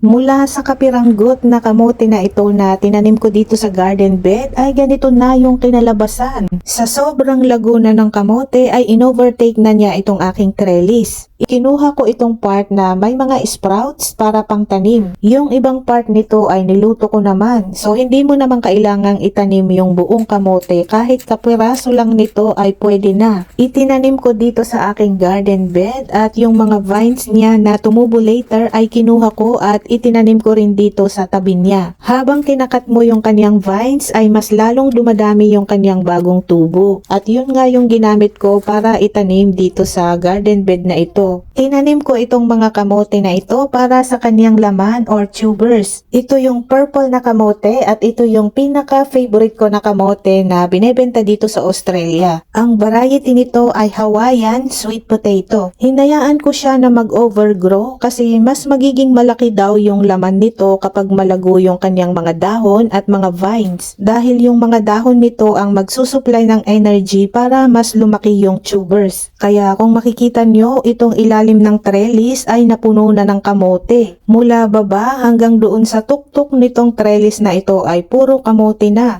Mula sa kapiranggot na kamote na ito na tinanim ko dito sa garden bed ay ganito na yung kinalabasan. Sa sobrang laguna ng kamote ay inovertake na niya itong aking trellis. Ikinuha ko itong part na may mga sprouts para pang tanim. Yung ibang part nito ay niluto ko naman. So hindi mo naman kailangang itanim yung buong kamote kahit kapiraso lang nito ay pwede na. Itinanim ko dito sa aking garden bed at yung mga vines niya na tumubo later ay kinuha ko at itinanim ko rin dito sa tabi niya. Habang kinakat mo yung kanyang vines ay mas lalong dumadami yung kanyang bagong tubo. At yun nga yung ginamit ko para itanim dito sa garden bed na ito. 또 Tinanim ko itong mga kamote na ito para sa kanyang laman or tubers. Ito yung purple na kamote at ito yung pinaka-favorite ko na kamote na binebenta dito sa Australia. Ang variety nito ay Hawaiian sweet potato. Hinayaan ko siya na mag-overgrow kasi mas magiging malaki daw yung laman nito kapag malago yung kanyang mga dahon at mga vines. Dahil yung mga dahon nito ang magsusupply ng energy para mas lumaki yung tubers. Kaya kung makikita nyo, itong ilalim ng trellis ay napuno na ng kamote. Mula baba hanggang doon sa tuktok nitong trellis na ito ay puro kamote na.